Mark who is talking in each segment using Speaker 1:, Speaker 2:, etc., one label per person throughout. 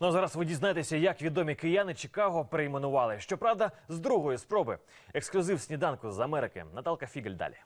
Speaker 1: Ну а зараз ви дізнаєтеся, як відомі кияни Чикаго перейменували. Щоправда, з другої спроби. Ексклюзив сніданку з Америки. Наталка Фігель далі.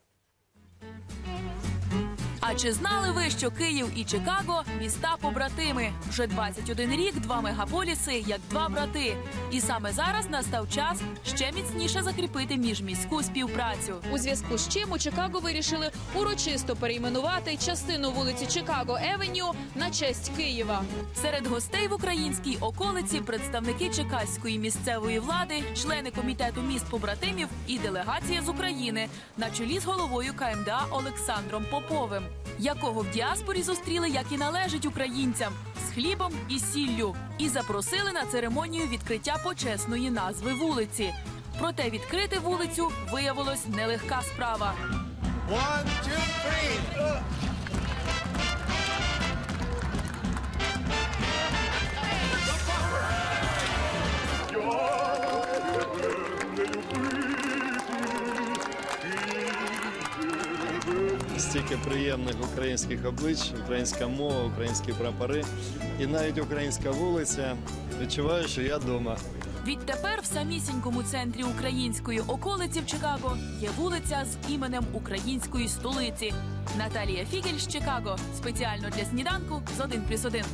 Speaker 2: А чи знали ви, що Київ і Чикаго міста побратими? Вже 21 рік два мегаполіси як два брати. І саме зараз настав час ще міцніше закріпити міжміську співпрацю.
Speaker 3: У зв'язку з чим у Чикаго вирішили урочисто перейменувати частину вулиці Чикаго Евеню на честь Києва.
Speaker 2: Серед гостей в українській околиці представники чекаської місцевої влади, члени комітету міст побратимів і делегація з України на чолі з головою КМДА Олександром Поповим, якого в діаспорі зустріли, як і належить українцям, з хлібом і сіллю, і запросили на церемонію відкриття почесної назви вулиці. Проте відкрити вулицю виявилось нелегка справа.
Speaker 4: One, two, three.
Speaker 5: Стільки приємних українських облич, українська мова, українські прапори і навіть українська вулиця. Відчуваю, що я вдома.
Speaker 2: Відтепер в самісінькому центрі української околиці в Чикаго є вулиця з іменем української столиці. Наталія Фігель з Чикаго спеціально для сніданку з 1+,1.